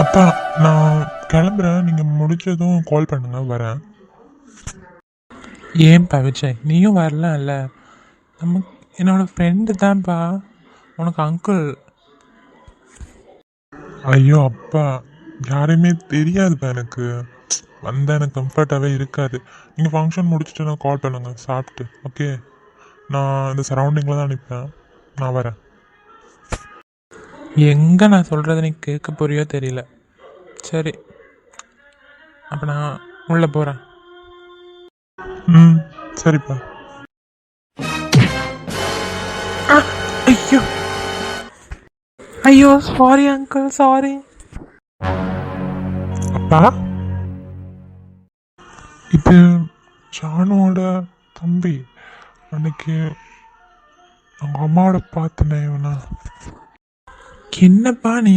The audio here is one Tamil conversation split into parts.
அப்பா நான் கிளம்புறேன். நீங்கள் முடிச்சதும் கால் பண்ணுங்க வரேன். ஏன்பா விஜய்? நீயும் வரலாம் இல்லை நம்ம என்னோட ஃப்ரெண்டு தான்ப்பா உனக்கு அங்கிள் ஐயோ அப்பா. யாரையுமே தெரியாதுப்பா எனக்கு. வந்தால் எனக்கு கம்ஃபர்ட்டாகவே இருக்காது. நீங்கள் ஃபங்க்ஷன் முடிச்சுட்டு நான் கால் பண்ணுங்க சாப்பிட்டு. ஓகே நான் இந்த சரௌண்டிங்கில் தான் நிற்பேன் நான் வரேன். எங்கே நான் சொல்கிறத நீ கேட்க போறியோ தெரியல. சரி. அப்போ நான் உள்ளே போகிறேன் ம் சரிப்பா. ஐயோ. ஐயோ சாரி அங்கிள் சாரி அப்பா? இது ஜானுவோட தம்பி. அன்னைக்கு அவங்க அம்மாவோட பார்த்தனே இவனா. என்னப்பா நீ?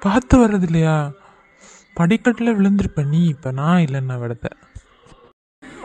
பார்த்து வர்றது இல்லையா படிக்கட்டில் விழுந்திருப்ப நீ இப்போ நான் இல்லைன்னா விடத்த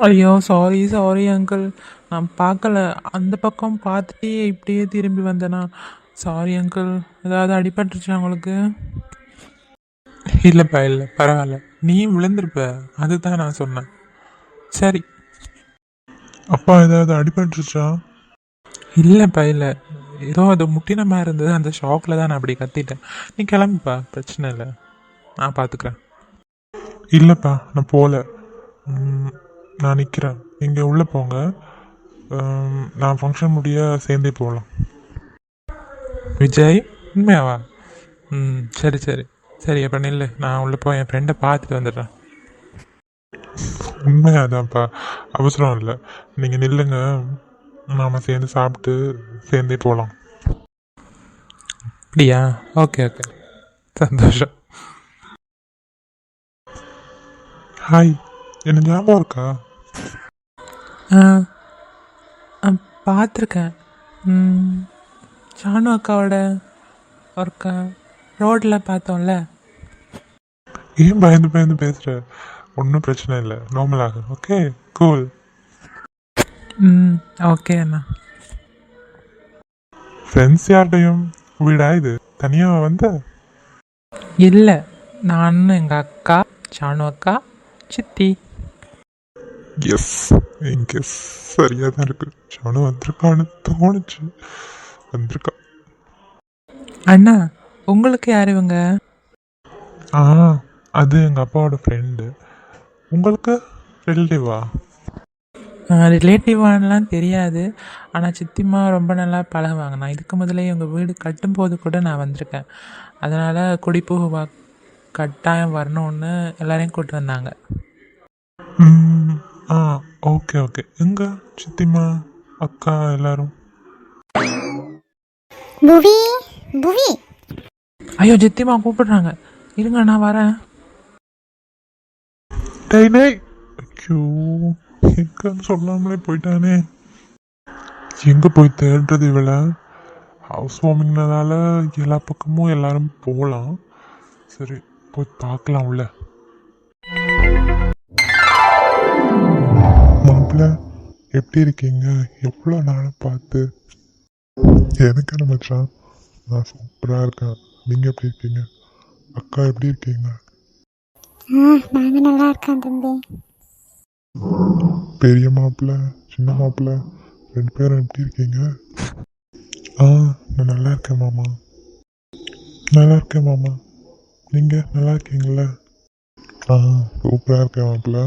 ஐயோ சாரி சாரி அங்கிள் நான் பார்க்கல. அந்த பக்கம் பார்த்துட்டே இப்படியே திரும்பி வந்தேனா சாரி அங்கிள் ஏதாவது அடிபட்டுருச்சா உங்களுக்கு? இல்லைப்பா இல்லை. பரவாயில்ல. நீ விழுந்திருப்ப. அதுதான் நான் சொன்னேன். சரி. அப்பா ஏதாவது அடிபட்டுருச்சா? இல்லைப்பா இல்லை. ஏதோ அது முட்டின மாதிரி இருந்தது. அந்த ஷாக்கில் தான் நான் அப்படி கத்திட்டேன். நீ கிளம்புப்பா. பிரச்சனை இல்லை. நான் பார்த்துக்கிறேன் இல்லைப்பா நான் போகல நான் நிற்கிறேன் நீங்கள் உள்ளே போங்க. நான் ஃபங்க்ஷன் முடிய சேர்ந்தே போகலாம் விஜய் உண்மையாவா? ம் சரி சரி. சரி அப்போ நில்லு. நான் உள்ளே போய் என் ஃப்ரெண்டை பார்த்துட்டு வந்துடுறேன். உண்மையாதான்ப்பா. அவசரம் இல்லை. நீங்கள் நில்லுங்க. நாம் சேர்ந்து சாப்பிட்டு சேர்ந்தே போகலாம் அப்படியா? Okay okay. சந்தோஷம். ஹாய் என்ன ஞாபகம் இருக்கா? ஆ. பார்த்துருக்கேன். ஜானு அக்காவோட ஒருக்கா ரோட்டில் பார்த்தோம்ல. ஏன் பயந்து பயந்து பேசுகிற ஒன்றும் பிரச்சனை இல்லை. நார்மலாக ஓகே கூல் ம். ஓகே அண்ணா. ஃப்ரெண்ட்ஸ் யார்கிட்டையும் வீடா இது? தனியாக வந்த? இல்லை. நான் எங்கள் அக்கா ஜானு அக்கா சித்தி. எஸ் இங்கே சரியாக தான் இருக்கு. ஜானு வந்திருக்கான்னு தோணுச்சு. வந்திருக்கா. அண்ணா உங்களுக்கு யார் இவங்க? ஆ அது எங்கள் அப்பாவோட ஃப்ரெண்டு உங்களுக்கு ரிலேட்டிவா ரிலேட்டிவானலாம் தெரியாது. ஆனால் சித்திம்மா ரொம்ப நல்லா பழகுவாங்க. நான் இதுக்கு முதல்ல எங்கள் வீடு கட்டும்போது கூட நான் வந்திருக்கேன். அதனால் குடிபோகுவா கட்டாயம் வரணும்னு எல்லாரையும் கூப்பிட்டு வந்தாங்க ம் ஆ ஓகே ஓகே. எங்க சித்திம்மா அக்கா எல்லாரும்? புவி புவி. ஐயோ சித்திம்மா கூப்பிடுறாங்க. இருங்க நான் வரேன். டேய் டேய். ஐயோ எங்கன்னு சொல்லாமலே போயிட்டானே. எங்கே போய் தேடுறது இவளை? ஹவுஸ் வார்மிங்னதால எல்லா பக்கமும் எல்லாரும் போகலாம் சரி போய் பார்க்கலாம் உள்ள. எப்படி இருக்கீங்க? எவ்வளோ நாளை பார்த்து? எனக்கு என்ன மச்சான்? நான் சூப்பராக இருக்கேன். நீங்கள் எப்படி இருக்கீங்க? அக்கா எப்படி இருக்கீங்க? நாங்கள் நல்லா இருக்கோம் தம்பி. பெரிய மாப்பிள்ளை சின்ன மாப்பிள்ளை ரெண்டு பேரும் எப்படி இருக்கீங்க? ஆ நான் நல்லா இருக்கேன் மாமா. நல்லா இருக்கேன் மாமா. நீங்கள் நல்லா இருக்கீங்கள? ஆ சூப்பராக இருக்கேன் மாப்பிள்ளை.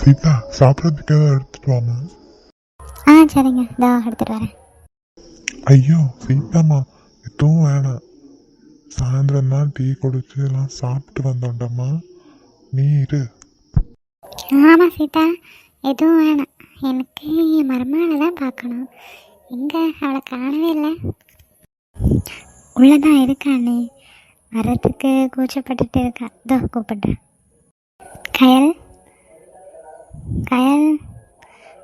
சீதா சாப்பிட்றதுக்கு ஏதாவது எடுத்துட்டு ஆ சரிங்க. இதோ எடுத்துகிட்டு வரேன். ஐயோ சீதாம்மா எதுவும் வேணாம். சாயந்தரம் தான் டீ குடிச்சு எல்லாம் சாப்பிட்டு வந்தோண்டம்மா நீ இரு. ஆமாம் சீதா. எதுவும் வேணாம். எனக்கு என் மருமகளை தான் பார்க்கணும். எங்கே? அவளை காணவே இல்லை. உள்ளே தான் இருக்கா நீ? வர்றதுக்கு கூச்சப்பட்டுட்டு இருக்கா. இதோ கூப்பிடுறேன். கயல்?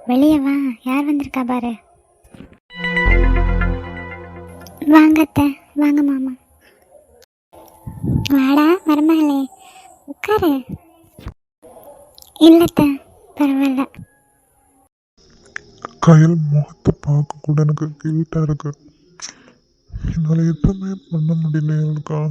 வெளியே வா. யார் வந்திருக்கா பாரு? வாங்க அத்தை. வாங்க மாமா. வாடா மருமகளே. உட்காரு. இல்லத்த பரவாயில்ல. கயல் முகத்தை பார்க்க கூட எனக்கு கில்ட்டாக இருக்கு. என்னால் எதுவுமே பண்ண முடியல அவளுக்காக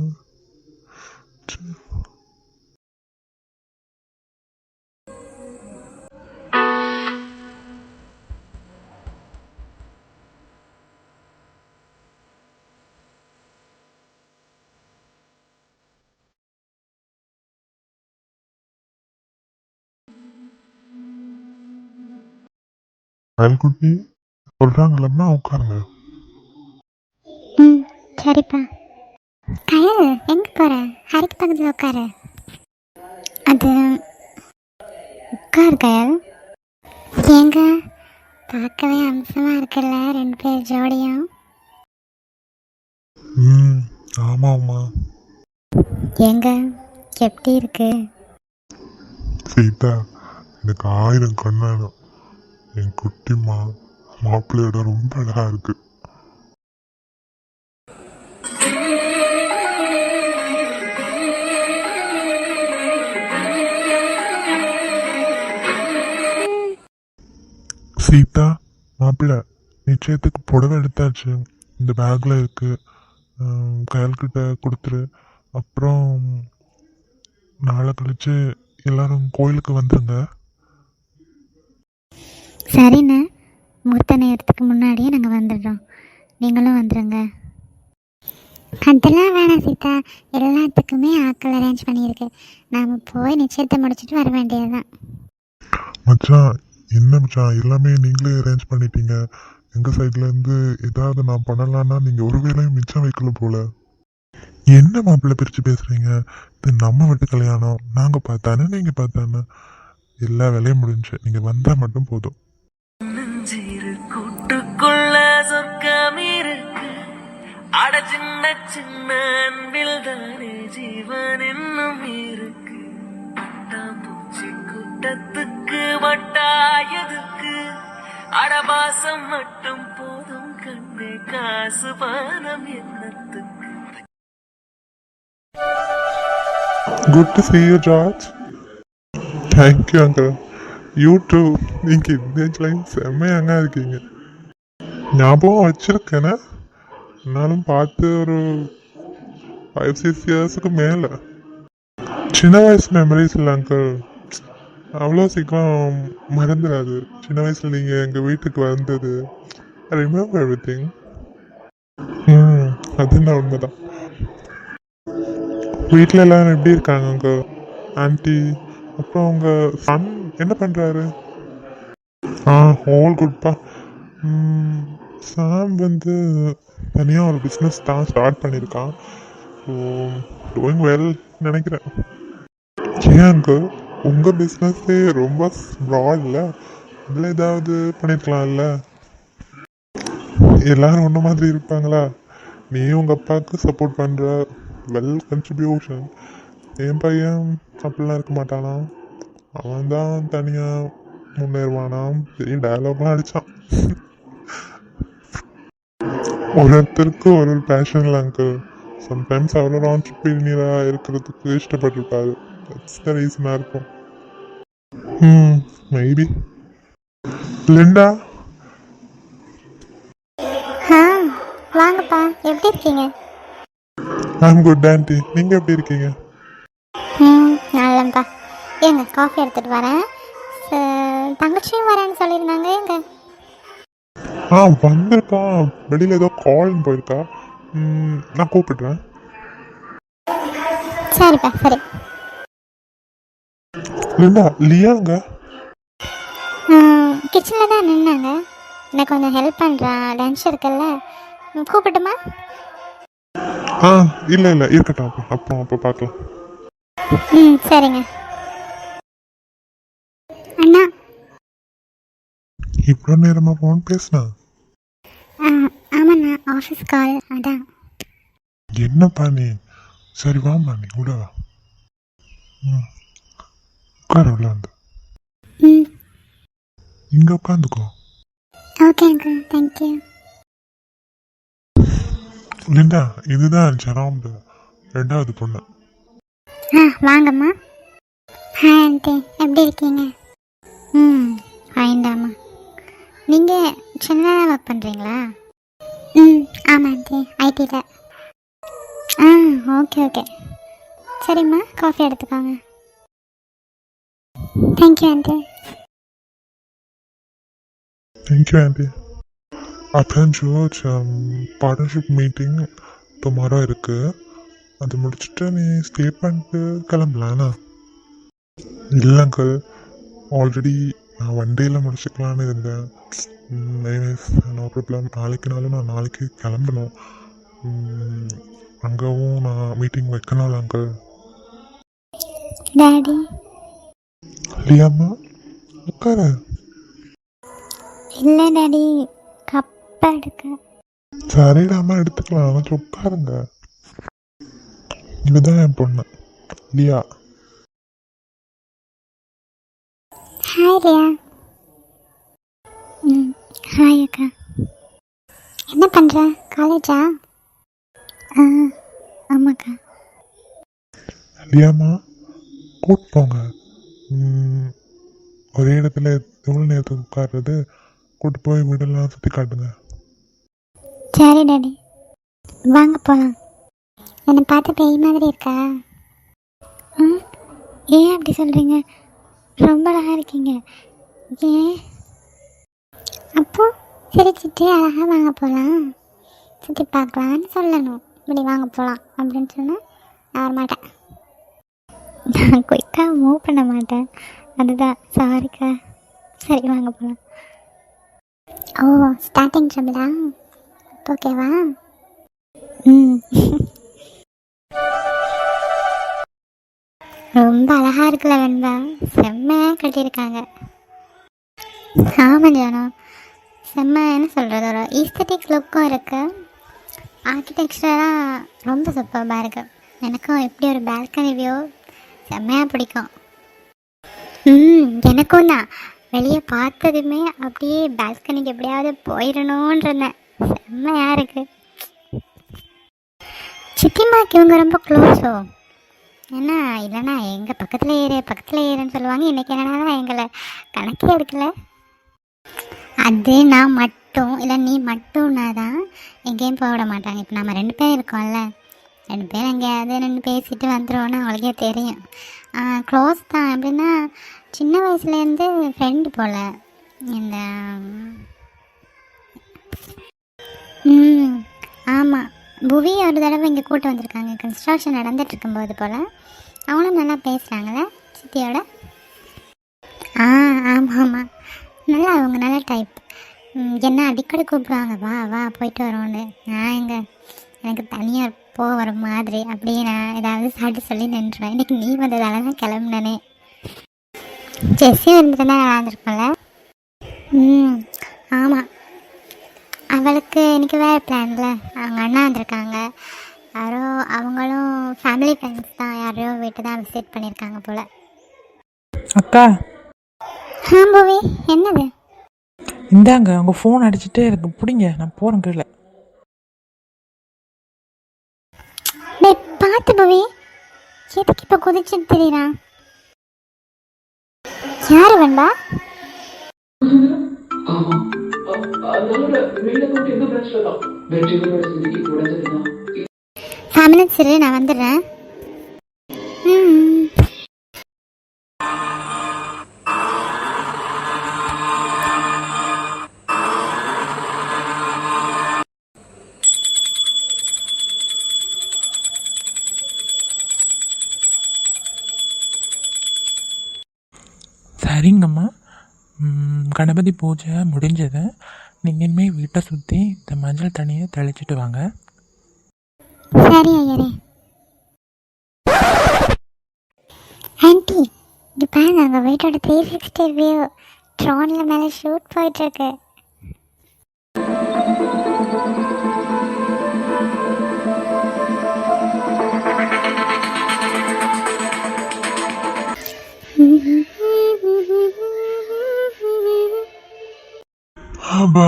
அயல்குட்டி சொல்றாங்களம்மா உட்காருங்க. ம் சரிப்பா. கயல் எங்கே போகிற ஹரிக்கு பக்கத்தில் உட்காரு. அது உட்காரு கயல். ஏங்க பார்க்கவே அம்சமாக இருக்குல்ல ரெண்டு பேர் ஜோடியும். ம் ஆமாம்மா. ஏங்க எப்படி இருக்கு? சீதா எனக்கு ஆயிரம் கண்ணானம் என் குட்டிமா மாப்பிள்ளையோட ரொம்ப அழகா இருக்கு. சீதா மாப்பிள்ளை நிச்சயத்துக்கு புடவை எடுத்தாச்சு. இந்த பேக்ல இருக்கு. ஹம், கையல்கிட்ட கொடுத்துரு. அப்புறம் நாளை கழிச்சு எல்லாரும் கோயிலுக்கு வந்துருங்க. சரிண்ணே. முகூர்த்த நேரத்துக்கு முன்னாடியே நாங்கள் வந்துடுறோம். நீங்களும் வந்துடுங்க அதெல்லாம் வேணாம் சீதா. எல்லாத்துக்குமே ஆட்கள் அரேஞ்ச் பண்ணியிருக்கு. நாம் போய் நிச்சயத்தை முடிச்சுட்டு வர வேண்டியதுதான். மச்சான் என்ன மச்சான்? எல்லாமே நீங்களே அரேஞ்ச் பண்ணிட்டீங்க. எங்க சைட்ல இருந்து ஏதாவது நான் பண்ணலாம்னா நீங்க ஒரு வேலையும் மிச்சம் வைக்கல போல. என்ன மாப்பிள்ளை பிரிச்சு பேசுறீங்க? இது நம்ம வீட்டு கல்யாணம். நாங்க பார்த்தானே நீங்க பார்த்தானே? எல்லா வேலையும் முடிஞ்சு. நீங்க வந்தா மட்டும் போதும். அட சின்ன அன்பில் தானே ஜீவன் என்னும் இருக்கு பட்டா பூச்சி கூட்டத்துக்கு வட்டாயதுக்கு அடபாசம் மட்டும் போதும் கண்ணே காசு பானம் என்னத்துக்கு. Good to see you George thank you uncle you too நீங்கள் இந்த ஏஜ்லையும் செம்மையாங்க இருக்கீங்க. ஞாபகம் வச்சிருக்கேனே. என்னாலும் பார்த்து ஒரு ஃபைவ் சிக்ஸ் இயர்ஸுக்கு மேலே. சின்ன வயசு மெமரிஸ் இல்லை அங்கிள் அவ்வளோ சீக்கிரம் மறந்துடாது சின்ன வயசில் நீங்கள் எங்கள் வீட்டுக்கு வந்தது. ரிமெம்பர் எவ்ரி திங் ம் அது என்ன உண்மைதான். வீட்டில் எல்லாரும் எப்படி இருக்காங்க உங்க ஆன்ட்டி அப்புறம் உங்கள் சன் என்ன பண்ணுறாரு ஆ ஹோல் குட்பா சாம் வந்து தனியாக ஒரு பிஸ்னஸ் தான் ஸ்டார்ட் பண்ணியிருக்கான். ஸோ டூயிங் வெல் நினைக்கிறேன். ஏன் அங்கிள் உங்கள் பிஸ்னஸ்ஸே ரொம்ப ப்ராட்ல அதில் ஏதாவது பண்ணியிருக்கலாம்ல எல்லாரும் ஒன்று மாதிரி இருப்பாங்களா? நீ உங்கள் அப்பாவுக்கு சப்போர்ட் பண்ணுற வெல் கன்ட்ரிபியூஷன் என் பையன் அப்படிலாம் இருக்க மாட்டானா அவன் தான் தனியாக முன்னேறுவானாம். பெரிய டயலாக்லாம் அடித்தான் ஒரு ஒருத்தருக்கு ஒரு ஒரு பேஷன்ல அங்கிள் சம்டைம்ஸ் அவ்வளோ ஆண்டர்பீனியராக இருக்கிறதுக்கு இஷ்டப்பட்டிருப்பாரு தட்ஸ் த ரீசனாக இருக்கும். ம் மேபி லிண்டா வாங்கப்பா. எப்படி இருக்கீங்க? ஐம் குட் ஆண்டி நீங்கள் எப்படி இருக்கீங்க? ம் நல்லப்பா ஏங்க காஃபி எடுத்துகிட்டு வரேன். தங்கச்சியும் வரேன்னு சொல்லியிருந்தாங்க ஏங்க ஆ வந்திருக்கா. வெளியில் ஏதோ கால்னு போயிருக்கா. நான் கூப்பிடுறேன். சரிப்பா சரி. லிண்டா லியாங்க கிச்சனில் தான் நின்னாங்க. எனக்கு கொஞ்சம் ஹெல்ப் பண்ணுறான் லன்ச் இருக்குல்ல. கூப்பிட்டுமா? ஆ இல்லை இல்லை இருக்கட்டும். அப்போ அப்புறம் அப்போ பார்க்கலாம். ம் சரிங்க. அண்ணா. இவ்வளோ நேரமாக ஃபோன் பேசுனா? ஆஃபீஸ் கால் அதான். என்னப்பா நீ? சரி வாம்மா நீ உள்ள வா. ம். உட்கார உள்ள வந்து ம். இங்கே உட்காந்துக்கோ. Okay uncle. Thank you Linda இதுதான் ஜெராம்டு ரெண்டாவது பொண்ணு. ஆ வாங்கம்மா. ஹாய் ஆண்டி எப்படி இருக்கீங்க? ம் தாம்மா. நீங்கள் சின்னதாக ஒர்க் பண்ணுறீங்களா ம் ஆமாம் ஆண்டி ஐடியில் ஆ ஓகே ஓகே சரிம்மா காஃபி எடுத்துக்கோங்க. Thank you aunty Thank you, Andy. அதான் ஜோர்ஜ் பார்ட்னர்ஷிப் மீட்டிங் டுமாரோ இருக்கு. அது முடிச்சுட்டு நீ ஸ்டே பண்ணிட்டு கிளம்பலாண்ணா இல்லை அங்கிள் ஆல்ரெடி நான் ஒன் டேயில் முடிச்சுக்கலான்னு இருந்தேன் நோ ப்ராப்ளம் நாளைக்குனாலும் நான் நாளைக்கு கிளம்பணும் அங்கவும் நான் மீட்டிங் வைக்கணும்ல அங்கிள் டாடி இல்லையாம்மா உட்கார இல்லை டாடி கப்பை எடுக்க சரிடாமா எடுத்துக்கலாம் கொஞ்சம் உட்காருங்க இதுதான் என் பொண்ணு லியா ஹாய் லியா ம் ஹாய் அக்கா. என்ன பண்ணுற காலேஜா ஆ ஆமாக்கா. லியாம்மா கூட்டு போங்க. ம், ஒரே இடத்துல எவ்வளோ நேரத்துக்கு உட்கார்றது கூட்டு போய் வீடெல்லாம் சுற்றி காட்டுங்க. சரி டாடி. வாங்க போகலாம் என்னை பார்த்து பேய் மாதிரி இருக்கா? ம் ஏன் அப்படி சொல்கிறீங்க ரொம்ப அழகாக இருக்கீங்க. ஏன்? அப்போ சிரிச்சிட்டு அழகாக வாங்க போகலாம் சுற்றி பார்க்கலான்னு சொல்லணும். இப்படி வாங்க போகலாம் அப்படின்னு சொன்னால் நான் வரமாட்டேன் நான் குயிக்காக மூவ் பண்ண மாட்டேன். அதுதான் சாரிக்கா சரி வாங்க போகலாம் ஓ ஸ்டார்டிங் ட்ரபிளா ஓகேவா ம். ரொம்ப அழகாக இருக்குல்ல வெண்பா. செம்மையாக கட்டியிருக்காங்க. ஆமாம் ஜானோ. செம்ம என்ன சொல்கிறது ஒரு ஈஸ்தட்டிக் லுக்கும் இருக்குது ஆர்கிடெக்சராக ரொம்ப சூப்பராக இருக்குது எனக்கும் எப்படி ஒரு பால்கனி வியூ செம்மையாக பிடிக்கும். ம் எனக்கும் தான். வெளியே பார்த்ததுமே அப்படியே பால்கனிக்கு எப்படியாவது போயிடணுன்றேன் செம்மையாக இருக்குது சித்திமாக்கு இவங்க ரொம்ப க்ளோஸோ என்ன இல்லைனா எங்கள் பக்கத்தில் ஏறு பக்கத்தில் ஏறுன்னு சொல்லுவாங்க. இன்றைக்கி என்னன்னா எங்களை கணக்கே எடுக்கல. அது நான் மட்டும் இல்லை நீ மட்டும்னா தான் எங்கேயும் போக விட மாட்டாங்க. இப்போ நம்ம ரெண்டு பேரும் இருக்கோம்ல. ரெண்டு பேர் எங்கேயாவது நின்று பேசிட்டு வந்துடுவோன்னு அவளுக்கே தெரியும். க்ளோஸ் தான். எப்படின்னா சின்ன வயசுலேருந்து ஃப்ரெண்டு போல். இந்த ஆமாம் புவி ஒரு தடவை இங்கே கூட்டு வந்திருக்காங்க. கன்ஸ்ட்ரக்ஷன் நடந்துட்டு இருக்கும்போது போல். அவங்களும் நல்லா பேசுகிறாங்களே சித்தியோட? ஆ ஆமாம் ஆமாம் நல்லா அவங்க நல்ல டைப் என்ன அடிக்கடி கூப்பிடுவாங்க வா வா போயிட்டு வரோன்னு. நான் எங்க எனக்கு தனியாக போக வர மாதிரி அப்படியே நான் ஏதாவது சாப்பிட்டு சொல்லி நின்றுவேன். இன்றைக்கி நீ வந்ததால தான் கிளம்புனே ஜெஸ்ஸியும் இருந்துட்டு தான் நல்லா இருந்திருக்கும்ல? ம் ஆமாம் அவளுக்கு இன்னைக்கு வேறு பிளான்ல அவங்க அண்ணா வந்திருக்காங்க. யாரோ அவங்களும் ஃபேமிலி ஃப்ரெண்ட்ஸ் தான். யாரையோ வீட்டு தான் விசிட் பண்ணியிருக்காங்க போல். அக்கா. ஆ பூவி என்னது? இந்தாங்க உங்கள் ஃபோன் அடிச்சுட்டே இருக்கு பிடிங்க. நான் போகிறேன் கீழே. டேய் பார்த்து பூவி. எதுக்கு இப்போ குதிச்சுட்டு தெரியுறான்? யார் வேண்டா ஃபைவ் மினிட்ஸ் இரு நான் வந்துடுறேன். சரிங்கம்மா. கணபதி பூஜை முடிஞ்சது. நீங்கள் வீட்டை சுற்றி இந்த மஞ்சள் தண்ணியை தெளிச்சிட்டு வாங்க. சரி ஐயரே. ஆன்ட்டி இது பாருங்க அங்கே வீட்டோட த்ரீ சிக்ஸ்டி வியூ ட்ரோனில் மேலே ஷூட் போயிட்டுருக்கு ஆபா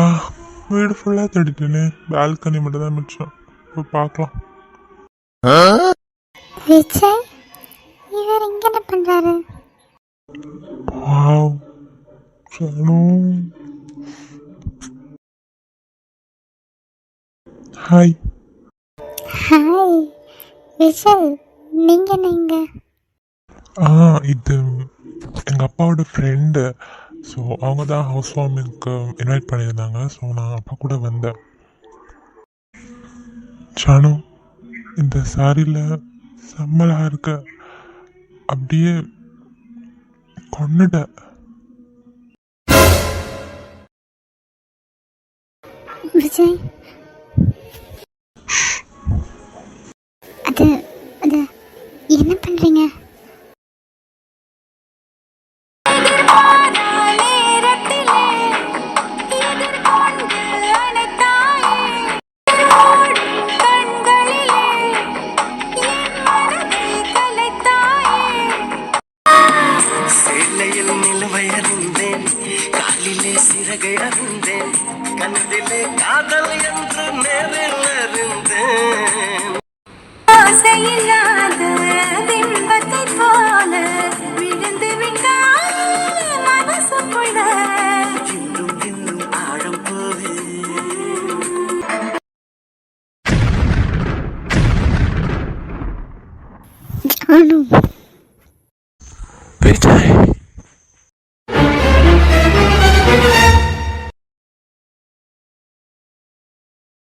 வீடு ஃபுல்லாக தேடிட்டேனே. பால்கனி மட்டும் தான் மிச்சம். போய் பார்க்கலாம். விஜய் இவர் இங்கே என்ன பண்ணுறாரு வாவ் சனு ஹாய் ஹாய் நீங்கள் என்ன இங்கே? ஆ இது எங்கள் அப்பாவோட ஃப்ரெண்டு ஸோ அவங்க தான் ஹவுஸ் வார்மிங்க்கு இன்வைட் பண்ணியிருந்தாங்க. ஸோ நான் அப்போ கூட வந்தேன். ஷானு இந்த சாரியில் செம்மலாக இருக்க. அப்படியே கொன்னுட்ட விஜய்